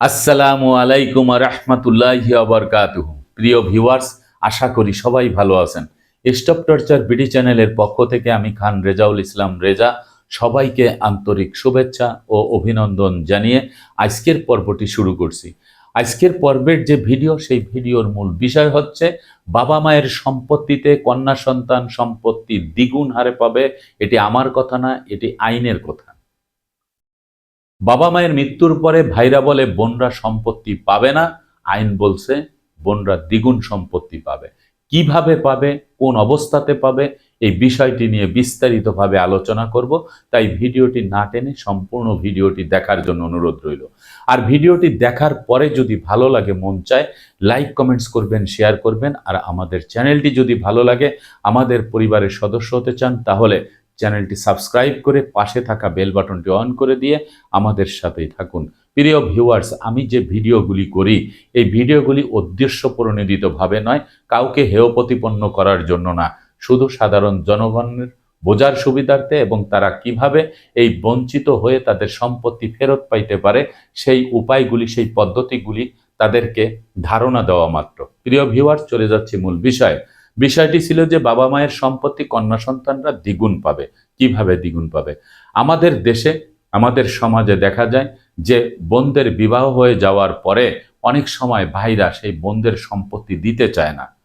আসসালামু আলাইকুম রহমতুল্লাহি আবরকাতুহ প্রিয় ভিউয়ার্স, আশা করি সবাই ভালো আছেন। স্টপ টর্চার বিডি চ্যানেলের পক্ষ থেকে আমি খান রেজাউল ইসলাম রেজা, সবাইকে আন্তরিক শুভেচ্ছা ও অভিনন্দন জানিয়ে আজকের পর্বটি শুরু করছি। আজকের পর্বের যে ভিডিও, সেই ভিডিওর মূল বিষয় হচ্ছে, বাবা মায়ের সম্পত্তিতে কন্যা সন্তান সম্পত্তি দ্বিগুণ হারে পাবে, এটি আমার কথা না, এটি আইনের কথা। বাবা মায়ের মৃত্যুর পরে ভাইরা বলে, বোনরা সম্পত্তি পাবে না। আইন বলছে, বোনরা দ্বিগুণ সম্পত্তি পাবে। কীভাবে পাবে, কোন অবস্থাতে পাবে, এই বিষয়টি নিয়ে বিস্তারিতভাবে আলোচনা করব। তাই ভিডিওটি না টেনে সম্পূর্ণ ভিডিওটি দেখার জন্য অনুরোধ রইল। আর ভিডিওটি দেখার পরে যদি ভালো লাগে, মন চায়, লাইক, কমেন্টস করবেন, শেয়ার করবেন। আর আমাদের চ্যানেলটি যদি ভালো লাগে, আমাদের পরিবারের সদস্য হতে চান, তাহলে চ্যানেলটি সাবস্ক্রাইব করে পাশে থাকা বেল বাটনটি অন করে দিয়ে আমাদের সাথেই থাকুন। প্রিয় ভিউয়ার্স, আমি যে ভিডিওগুলি করি, এই ভিডিওগুলি উদ্দেশ্য প্রণোদিতভাবে নয়, কাউকে হেয় প্রতিপন্ন করার জন্য না। শুধু সাধারণ জনগণের বোঝার সুবিধার্থে এবং তারা কীভাবে এই বঞ্চিত হয়ে তাদের সম্পত্তি ফেরত পাইতে পারে, সেই উপায়গুলি, সেই পদ্ধতিগুলি তাদেরকে ধারণা দেওয়া মাত্র। প্রিয় ভিউয়ার্স, চলে যাচ্ছে মূল বিষয়। বিষয়টি ছিল যে বাবা মায়ের সম্পত্তি কন্যা সন্তানরা দ্বিগুণ পাবে। কীভাবে দ্বিগুণ পাবে? আমাদের দেশে, আমাদের সমাজে দেখা যায় যে বোনদের বিবাহ হয়ে যাওয়ার পরে অনেক সময় ভাইরা সেই বোনদের সম্পত্তি দিতে চায় না।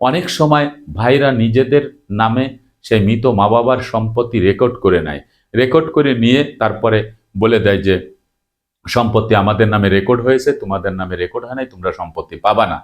অনেক সময় ভাইরা নিজেদের নামে সেই মৃত মা বাবার সম্পত্তি রেকর্ড করে নেয়। রেকর্ড করে নিয়ে তারপরে বলে দেয় যে, সম্পত্তি আমাদের নামে রেকর্ড হয়েছে, তোমাদের নামে রেকর্ড হয় নাই, তোমরা সম্পত্তি পাবা না।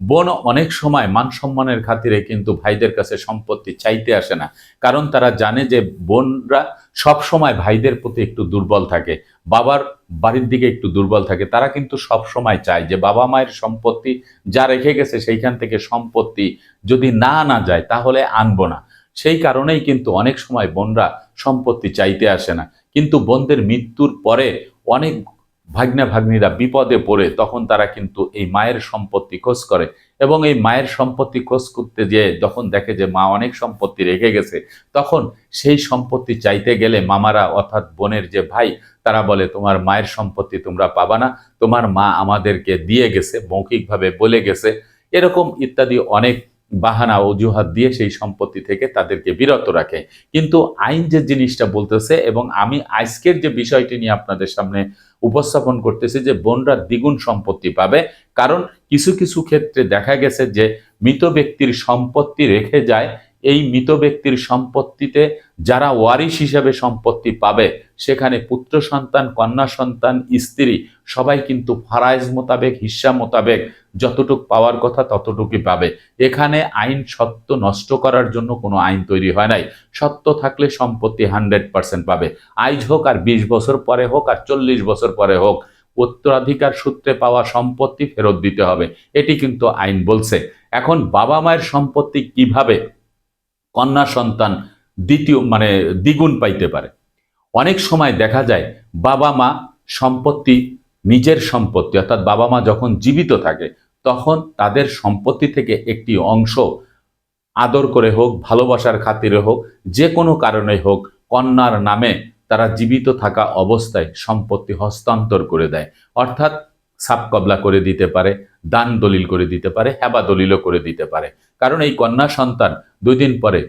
বোন অনেক সময় মান সম্মানের খাতিরে কিন্তু ভাইদের কাছে সম্পত্তি চাইতে আসে না। কারণ তারা জানে যে বোনরা সব সময় ভাইদের প্রতি একটু দুর্বল থাকে, বাবার বাড়ির দিকে একটু দুর্বল থাকে। তারা কিন্তু সব সময় চায় যে বাবা মায়ের সম্পত্তি যা রেখে গেছে সেইখান থেকে সম্পত্তি যদি না আনা যায় তাহলে আনব না। সেই কারণেই কিন্তু অনেক সময় বোনরা সম্পত্তি চাইতে আসে না। কিন্তু বোনদের মৃত্যুর পরে অনেক ভাগ্না ভাগ্নিরা বিপদে পড়ে, তখন তারা কিন্তু এই মায়ের সম্পত্তি খোঁজ করে। এবং এই মায়ের সম্পত্তি খোঁজ করতে যেয়ে যখন দেখে যে মা অনেক সম্পত্তি রেখে গেছে, তখন সেই সম্পত্তি চাইতে গেলে মামারা অর্থাৎ বোনের যে ভাই, তারা বলে, তোমার মায়ের সম্পত্তি তোমরা পাবা না, তোমার মা আমাদেরকে দিয়ে গেছে, মৌখিকভাবে বলে গেছে। এরকম ইত্যাদি অনেক বাহানা, অজুহাত দিয়ে সেই সম্পত্তি থেকে তাদেরকে বিরত রাখে। কিন্তু আইন যে জিনিসটা বলতেছে এবং আমি আজকের যে বিষয়টি নিয়ে আপনাদের সামনে উপস্থাপন করতেছি যে বোনরা দ্বিগুণ সম্পত্তি পাবে। কারণ কিছু কিছু ক্ষেত্রে দেখা গেছে যে মৃত ব্যক্তির সম্পত্তি রেখে যায়। এই মৃত ব্যক্তির সম্পত্তিতে যারা ওয়ারিশ হিসাবে সম্পত্তি পাবে সেখানে পুত্র সন্তান, কন্যা সন্তান, স্ত্রী, সবাই কিন্তু ফারাইজ মোতাবেক হিস্সা মোতাবেক যতটুক পাওয়ার কথা ততটুকুই পাবে। এখানে আইন সত্য নষ্ট করার জন্য কোনো আইন তৈরি হয় নাই। সত্য থাকলে সম্পত্তি হান্ড্রেড পার্সেন্ট পাবে। আইজ হোক আর বিশ বছর পরে হোক আর চল্লিশ বছর পরে হোক, উত্তরাধিকার সূত্রে পাওয়া সম্পত্তি ফেরত দিতে হবে। এটি কিন্তু আইন বলছে। এখন বাবা মায়ের সম্পত্তি কীভাবে কন্যা সন্তান দ্বিতীয় মানে দ্বিগুণ পাইতে পারে? অনেক সময় দেখা যায় বাবা মা সম্পত্তি, নিজের সম্পত্তি, অর্থাৎ বাবা মা যখন জীবিত থাকে, তখন তাদের সম্পত্তি থেকে একটি অংশ আদর করে হোক, ভালোবাসার খাতিরে হোক, যে কোনো কারণে হোক, কন্যার নামে তারা জীবিত থাকা অবস্থায় সম্পত্তি হস্তান্তর করে দেয়। অর্থাৎ সাপ কবলা করে দিতে পারে, দান দলিল করে দিতে পারে, হেবা দলিলও করে দিতে পারে। কারণ এই কন্যা সন্তান দুই দিন পরে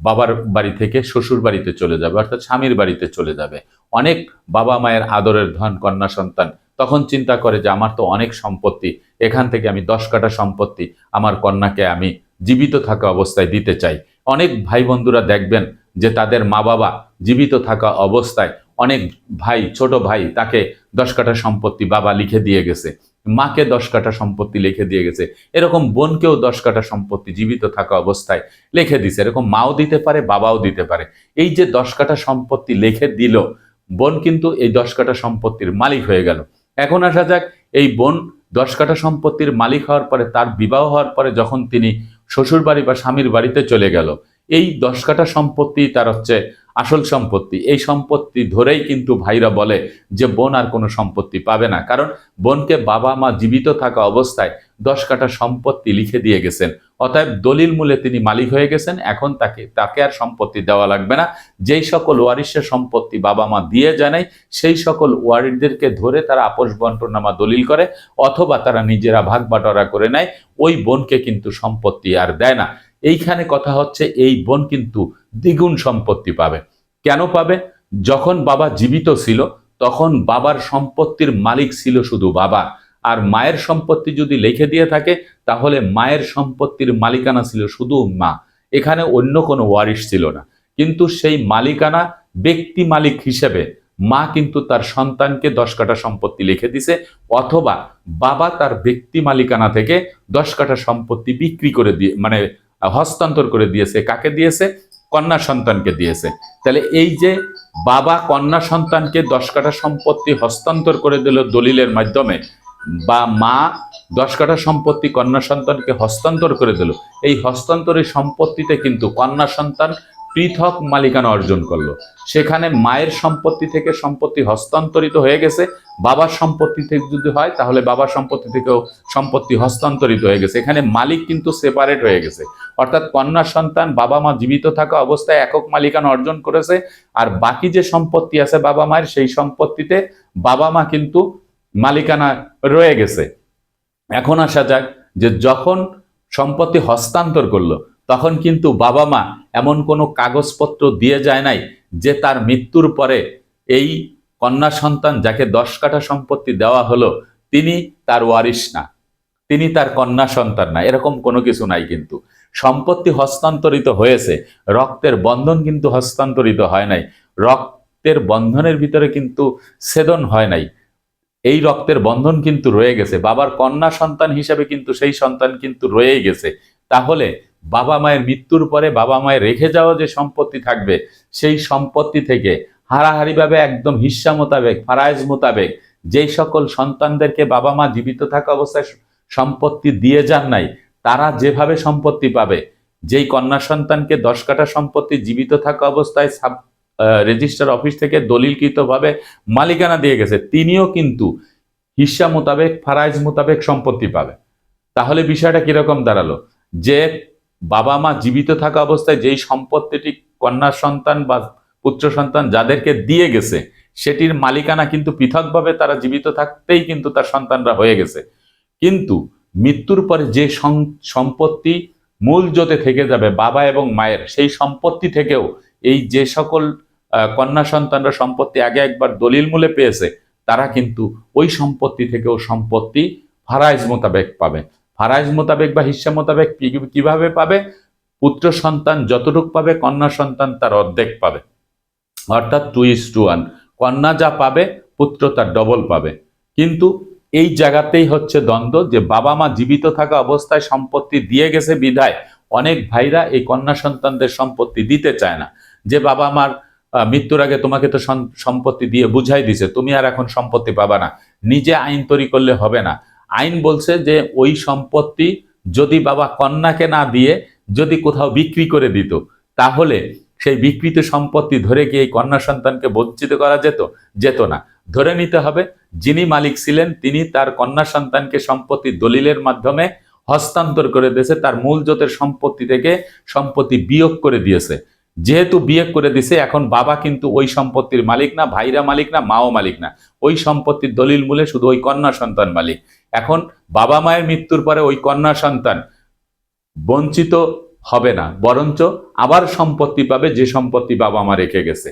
বাবার বাড়ি থেকে শ্বশুর বাড়িতে চলে যাবে, অর্থাৎ স্বামীর বাড়িতে চলে যাবে। অনেক বাবা মায়ের আদরের ধন, কন্যা, সন্তান তখন চিন্তা করে যে, আমার তো অনেক সম্পত্তি, এখান থেকে আমি দশ কাটা সম্পত্তি আমার কন্যাকে আমি জীবিত থাকা অবস্থায় দিতে চাই। অনেক ভাই বন্ধুরা দেখবেন যে, তাদের মা বাবা জীবিত থাকা অবস্থায় অনেক ভাই, ছোট ভাই তাকে দশ কাঠা সম্পত্তি বাবা লিখে দিয়ে গেছে। মাকে দশ কাঠা সম্পত্তি লিখে দিয়ে গেছে। এরকম বোনকেও দশ কাঠা সম্পত্তি জীবিত থাকা অবস্থায় লিখে দিছে। এরকম মাও দিতে পারে, বাবাও দিতে পারে। এই যে দশ কাঠা সম্পত্তি লিখে দিল, বোন কিন্তু এই দশ কাঠা সম্পত্তির মালিক হয়ে গেল। এখন আসা যাক, এই বোন দশ কাঠা সম্পত্তির মালিক হওয়ার পরে, তার বিবাহ হওয়ার পরে যখন তিনি শ্বশুর বাড়ি বা স্বামীর বাড়িতে চলে গেল, এই দশ কাঠা সম্পত্তি তার হচ্ছে আসল সম্পত্তি। এই সম্পত্তি ধরেই কিন্তু ভাইরা বলে যে বোন আর কোনো সম্পত্তি পাবে না। কারণ বোনকে বাবা মা জীবিত থাকা অবস্থায় দশ কাঠা সম্পত্তি লিখে দিয়ে গেছেন। অতএব দলিল মূলে তিনি মালিক হয়ে গেছেন। এখন তাকে তাকে আর সম্পত্তি দেওয়া লাগবে না। যেই সকল ওয়ারিশের সম্পত্তি বাবা মা দিয়ে জানায় সেই সকল ওয়ারিশদেরকে ধরে তারা আপোষ বন্টনামা দলিল করে, অথবা তারা নিজেরা ভাগ বাটোয়ারা করে নেয়। ওই বোনকে কিন্তু সম্পত্তি আর দেয় না। এইখানে কথা হচ্ছে, এই বোন কিন্তু দ্বিগুণ সম্পত্তি পাবে। কেন পাবে? যখন বাবা জীবিত ছিল, তখন বাবার সম্পত্তির মালিক ছিল শুধু বাবা। আর মায়ের সম্পত্তি যদি লিখে দিয়ে থাকে, তাহলে মায়ের সম্পত্তির মালিকানা ছিল শুধু মা। এখানে অন্য কোনো ওয়ারিশ ছিল না। কিন্তু সেই মালিকানা ব্যক্তি মালিক হিসেবে মা কিন্তু তার সন্তানকে দশ কাঠা সম্পত্তি লিখে দিছে, অথবা বাবা তার ব্যক্তি মালিকানা থেকে দশ কাঠা সম্পত্তি বিক্রি করে দিয়ে মানে হস্তান্তর করে দিয়েছে। কাকে দিয়েছে? কন্যা সন্তানকে দিয়েছে। তাহলে এই যে বাবা কন্যা সন্তানকে দশ কাঠা সম্পত্তি হস্তান্তর করে দিল দলিলের মাধ্যমে, বা মা দশ কাঠা সম্পত্তি কন্যা সন্তানকে হস্তান্তর করে দিল, এই হস্তান্তরের সম্পত্তিতে কিন্তু কন্যা সন্তান পৃথক মালিকানা অর্জন করল। সেখানে মায়ের সম্পত্তি থেকে সম্পত্তি হস্তান্তরিত হয়ে গেছে, বাবার সম্পত্তি থেকে যদি হয়, তাহলে বাবার সম্পত্তি থেকেও সম্পত্তি হস্তান্তরিত হয়ে গেছে। এখানে মালিক কিন্তু সেপারেট হয়ে গেছে। অর্থাৎ কন্যা সন্তান, বাবা মা জীবিত থাকা অবস্থায় একক মালিকানা অর্জন করেছে। আর বাকি যে সম্পত্তি আছে বাবা মায়ের, সেই সম্পত্তিতে বাবা মা কিন্তু মালিকানা রয়ে গেছে। এখন আসা যাক যে যখন সম্পত্তি হস্তান্তর করল, তখন কিন্তু বাবা মা এমন কোনো কাগজপত্র দিয়ে যায় নাই যে তার মৃত্যুর পরে এই কন্যা সন্তান যাকে দশ কাঠা সম্পত্তি দেওয়া হলো, তিনি তার ওয়ারিশ না। তিনি তার কন্যা সন্তান না। এরকম কোনো কিছু নাই কিন্তু। সম্পত্তি হস্তান্তরিত হয়েছে। রক্তের বন্ধন কিন্তু হস্তান্তরিত হয় নাই। রক্তের বন্ধনের ভিতরে কিন্তু ছেদন হয় নাই। এই রক্তের বন্ধন কিন্তু রয়ে গেছে। বাবার কন্যা সন্তান হিসাবে কিন্তু সেই সন্তান কিন্তু রয়েই গেছে। তাহলে বাবা মায়ের মৃত্যুর পরে বাবা মায়ের রেখে যাওয়া যে সম্পত্তি থাকবে, সেই সম্পত্তি থেকে হারাহারিভাবে একদম হিস্সা মোতাবেক ফারাইজ মোতাবেক যেই সকল সন্তানদেরকে বাবা মা জীবিত থাকা অবস্থায় সম্পত্তি দিয়ে যান নাই তারা যেভাবে সম্পত্তি পাবে, যেই কন্যা সন্তানকে দশ কাঠা সম্পত্তি জীবিত থাকা অবস্থায় সাব রেজিস্টার অফিস থেকে দলিলকৃতভাবে মালিকানা দিয়ে গেছে, তিনিও কিন্তু হিস্সা মোতাবেক, ফারাইজ মোতাবেক সম্পত্তি পাবে। তাহলে বিষয়টা কীরকম দাঁড়াল? যে বাবা মা জীবিত থাকা অবস্থায় যেই সম্পত্তিটি কন্যা সন্তান বা পুত্র সন্তান যাদেরকে দিয়ে গেছে, সেটির মালিকানা কিন্তু পৃথকভাবে তারা জীবিত থাকতেই কিন্তু তার সন্তানরা হয়ে গেছে। কিন্তু মৃত্যুর পরে যে সম্পত্তি মূল জোতে থেকে যাবে বাবা এবং মায়ের, সেই সম্পত্তি থেকেও এই যে সকল কন্যা সন্তানরা সম্পত্তি আগে একবার দলিল মূলে পেয়েছে, তারা কিন্তু ওই সম্পত্তি থেকেও সম্পত্তি ফারাইজ মোতাবেক পাবে। ফারাইজ মোতাবেক বা হিস্সা মোতাবেক কীভাবে পাবে? পুত্র সন্তান যতটুক পাবে, কন্যা সন্তান তার অর্ধেক পাবে। অর্থাৎ টু ইস টু ওয়ান কন্যা যা পাবে, পুত্র তার ডবল পাবে। কিন্তু এই জায়গাতেই হচ্ছে দ্বন্দ্ব যে বাবা মা জীবিত থাকা অবস্থায় সম্পত্তি দিয়ে গেছে বিধায় অনেক ভাইরা এই কন্যা সন্তানদের সম্পত্তি দিতে চায় না। যে বাবা মার মৃত্যুর আগে তোমাকে তো সম্পত্তি দিয়ে বুঝাই দিছে, তুমি আর এখন সম্পত্তি পাবা না। নিজে আইন তৈরি করলে হবে না। আইন বলছে যে ওই সম্পত্তি যদি বাবা কন্যাকে না দিয়ে যদি কোথাও বিক্রি করে দিত, তাহলে সেই বিকৃত সম্পত্তি ধরে গিয়ে এই কন্যা সন্তানকে বঞ্চিত করা যেত যেত না। ধরে নিতে হবে, যিনি মালিক ছিলেন, তিনি তার কন্যা সন্তানকে সম্পত্তি দলিলের মাধ্যমে হস্তান্তর করে দিয়েছে, তার মূল জোতের সম্পত্তি থেকে সম্পত্তি বিয়োগ করে দিয়েছে। যেহেতু বিয়ে করে দিছে এখন বাবা কিন্তু ওই সম্পত্তির মালিক না, ভাইরা মালিক না, মাও মালিক না। ওই সম্পত্তির দলিল মূলে শুধু ওই কন্যা সন্তান মালিক। এখন বাবা মায়ের মৃত্যুর পরে ওই কন্যা সন্তান বঞ্চিত হবে না, বরঞ্চ আবার সম্পত্তি পাবে যে সম্পত্তি বাবা মা রেখে গেছে।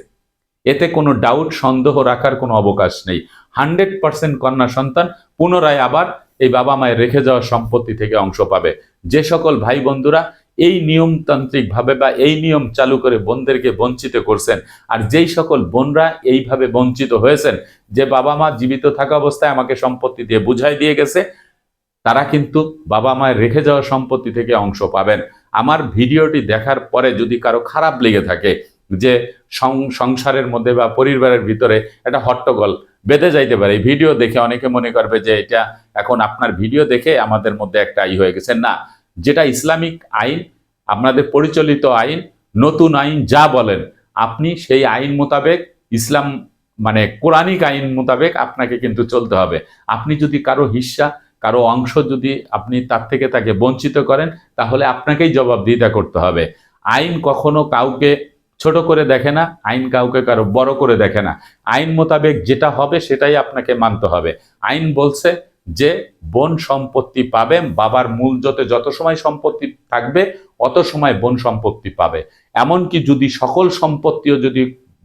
এতে কোনো ডাউট সন্দেহ রাখার কোনো অবকাশ নেই। হান্ড্রেড পার্সেন্ট কন্যা সন্তান পুনরায় আবার এই বাবা মায়ের রেখে যাওয়া সম্পত্তি থেকে অংশ পাবে। যে সকল ভাই বন্ধুরা এই নিয়মতান্ত্রিকভাবে বা এই নিয়ম চালু করে বোনদেরকে বঞ্চিত করছেন, আর যেই সকল বোনরা এইভাবে বঞ্চিত হয়েছেন, যে বাবা মা জীবিত থাকা অবস্থায় আমাকে সম্পত্তি দিয়ে বুঝাই দিয়ে গেছে, তারা কিন্তু বাবা মায়ের রেখে যাওয়া সম্পত্তি থেকে অংশ পাবেন। আমার ভিডিওটি দেখার পরে যদি কারও খারাপ লেগে থাকে যে সংসারের মধ্যে বা পরিবারের ভিতরে একটা হট্টগোল বেঁধে যাইতে পারে ভিডিও দেখে অনেকে মনে করবে যে এটা এখন আপনার ভিডিও দেখে আমাদের মধ্যে একটা ই হয়ে গেছে না, যেটা ইসলামিক আইন, আপনাদের পরিচালিত আইন, নতুন আইন যা বলেন, আপনি সেই আইন মোতাবেক ইসলাম মানে কোরআনিক আইন মোতাবেক আপনাকে কিন্তু চলতে হবে। আপনি যদি কারও হিস্সা কারও অংশ যদি আপনি তার থেকে তাকে বঞ্চিত করেন, তাহলে আপনাকেই জবাবদিহিতা করতে হবে। আইন কখনো কাউকে ছোট করে দেখে না, আইন কাউকে কারও বড় করে দেখে না। আইন মোতাবেক যেটা হবে সেটাই আপনাকে মানতে হবে। আইন বলছে যে, বন সম্পত্তি পাবে, বাবার মূল যতে, যত সময় সম্পত্তি থাকবে, অত সময় বন সম্পত্তি পাবে। এমনকি যদি সকল সম্পত্তিও যদি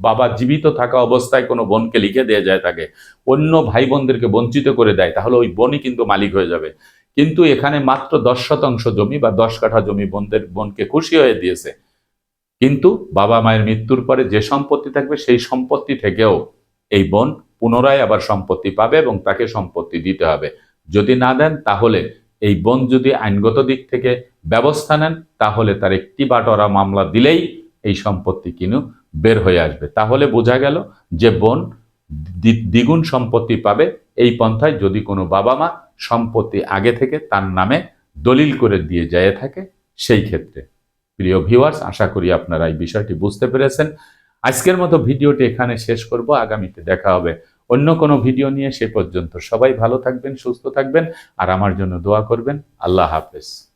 বাবা জীবিত থাকা অবস্থায় কোনো বোনকে লিখে দেওয়া যায় তাকে। অন্য ভাই বোনদেরকে বঞ্চিত করে দেয়, তাহলে ওই বোনই কিন্তু মালিক হয়ে যাবে। কিন্তু এখানে মাত্র দশ শতাংশ জমি বা দশ কাঠা জমি বোনদের, বোনকে খুশি হয়ে দিয়েছে। কিন্তু বাবা মায়ের মৃত্যুর পরে যে সম্পত্তি থাকবে, সেই সম্পত্তি থেকেও এই বোন পুনরায় আবার সম্পত্তি পাবে এবং তাকে সম্পত্তি দিতে হবে। যদি না দেন, তাহলে এই বোন যদি আইনগত দিক থেকে ব্যবস্থা নেন, তাহলে তার একটি বাটরা মামলা দিলেই এই সম্পত্তি কিনু বের হয়ে আসবে। তাহলে বোঝা গেল যে বোন দ্বি- দ্বিগুণ সম্পত্তি পাবে এই পন্থায়। যদি কোনো বাবা মা সম্পত্তি আগে থেকে তার নামে দলিল করে দিয়ে যায় থাকে, সেই ক্ষেত্রে। প্রিয় ভিউয়ার্স আশা করি আপনারা এই বিষয়টি বুঝতে পেরেছেন। আজকের মতো ভিডিওটি এখানে শেষ করব। আগামীতে দেখা হবে অন্য কোনো ভিডিও নিয়ে। সে পর্যন্ত সবাই ভালো থাকবেন, সুস্থ থাকবেন। আর আমার জন্য দোয়া করবেন। আল্লাহ হাফেজ।